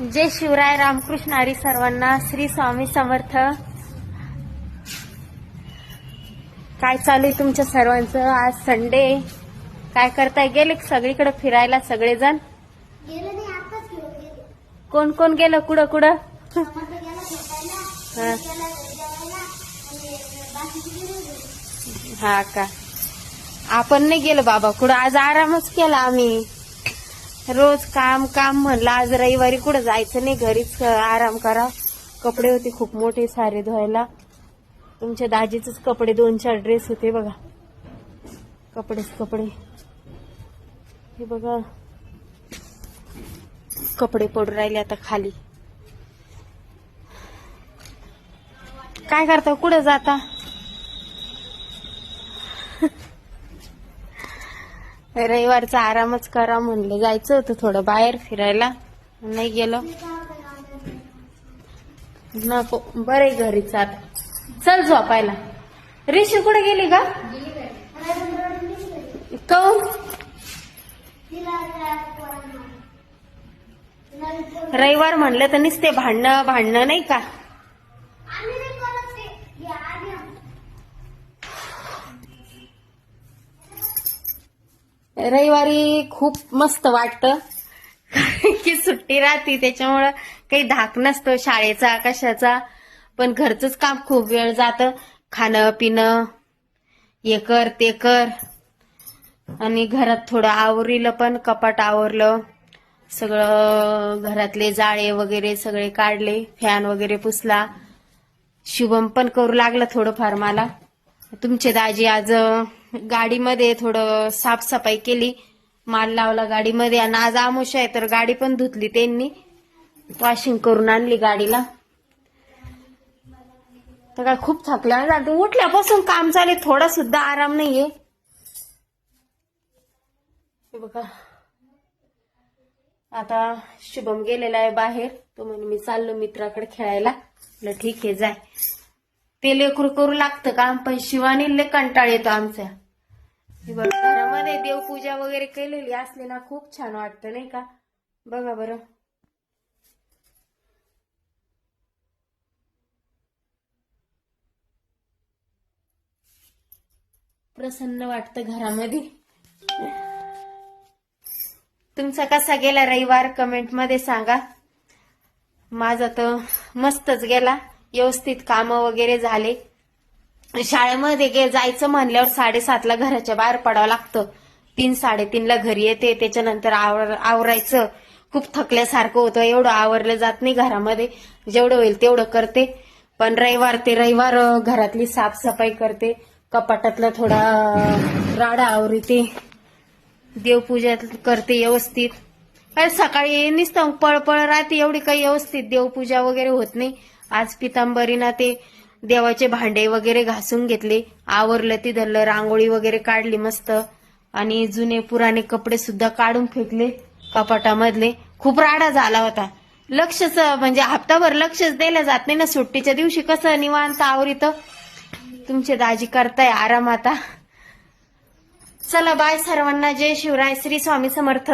जय शिवराय रामकृष्ण हरी सर्वांना श्री स्वामी समर्थ. काय चालू आहे तुमच्या सर्वांचं? आज संडे काय करताय? गेले सगळीकडे फिरायला सगळेजण? कोण कोण गेलं कुठं कुठं? हा. हा का? आपण नाही गेलो बाबा कुठं. आज आरामच केला आम्ही. रोज काम काम म्हणलं आज रविवारी कुठं जायचं नाही घरीच आराम करा. कपडे होते खूप मोठे सारे धुवायला. तुमच्या दाजीचेच कपडे दोन चार ड्रेस होते बघा. कपडेच कपडे. हे बघा. कपडे पडून राहिले आता खाली. काय करता? कुठं जाता? रविवारचा आरामच करा म्हणलं. जायचं होतं थोडं बाहेर फिरायला. नाही गेलो. नको. बरे घरीच आता. चल झोपायला. रिशी कुठे गेली का काऊन? रविवार म्हणलं तर नुसते भांडणं भांडणं नाही का आम्ही नाही करत ते. हे आधी आम- रविवारी खूप मस्त वाटतं. की सुट्टी राहते त्याच्यामुळं काही धाक नसतो शाळेचा कशाचा. पण घरचंच काम खूप वेळ जातं. खाणं पिणं हे कर ते कर. आणि घरात थोडं आवरीलं पण कपाट आवरलं. सगळं घरातले जाळे वगैरे सगळे काढले फॅन वगैरे पुसला. शुभम पण करू लागला थोडंफार मला. तुमचे दाजी आज गाडीमध्ये थोडं साफसफाई केली. माल लावला गाडीमध्ये आणि आज आमुष आहे तर गाडी पण धुतली त्यांनी. वॉशिंग करून आणली गाडीला. तर काय खूप थकल्या. उठल्यापासून काम चालेल थोडा सुद्धा आराम नाहीये. हे बघा. आता शुभम गेलेला आहे बाहेर. तो म्हणे मी चाललो मित्राकडे खेळायला. म्हटलं ठीक आहे जाय. ते लेकरू करू लागतं काम पण शिवानी लय कंटाळ येतो आमच्या घरामध्ये देवपूजा वगैरे केलेली असली ना खूप छान वाटतं नाही का? बघा बरं. प्रसन्न वाटतं घरामध्ये. तुमचा कसा गेला रविवार? कमेंटमध्ये सांगा. माझा तर मस्तच गेला. व्यवस्थित काम वगैरे झाले. शाळेमध्ये गे जायचं म्हणल्यावर साडेसातला घराच्या बाहेर पडावं लागतं. तीन साडेतीनला घरी येते त्याच्यानंतर आवर आवरायचं. खूप थकल्यासारखं होतं एवढं आवरलं जात नाही घरामध्ये. जेवढं होईल तेवढं करते. पण रविवार ते रविवार घरातली साफसफाई करते. कपाटातला थोडा अं, राडा आवरते. देवपूजा करते व्यवस्थित. अरे सकाळी नुसतं पळपळ राहते एवढी काही व्यवस्थित देवपूजा वगैरे होत नाही. आज पितांबरीना ते देवाचे भांडे वगैरे घासून घेतले. आवरलं ती धरलं रांगोळी वगैरे काढली मस्त. आणि जुने पुराणे कपडे सुद्धा काढून फेकले कपाटामधले. खूप राडा झाला होता. लक्षच म्हणजे हप्ताभर लक्षच द्यायला जात नाही ना सुट्टीच्या दिवशी कसं निवांत आवरित. तुमचे दाजी करताय आराम आता. चला बाय सर्वांना. जय शिवराय. श्री स्वामी समर्थ.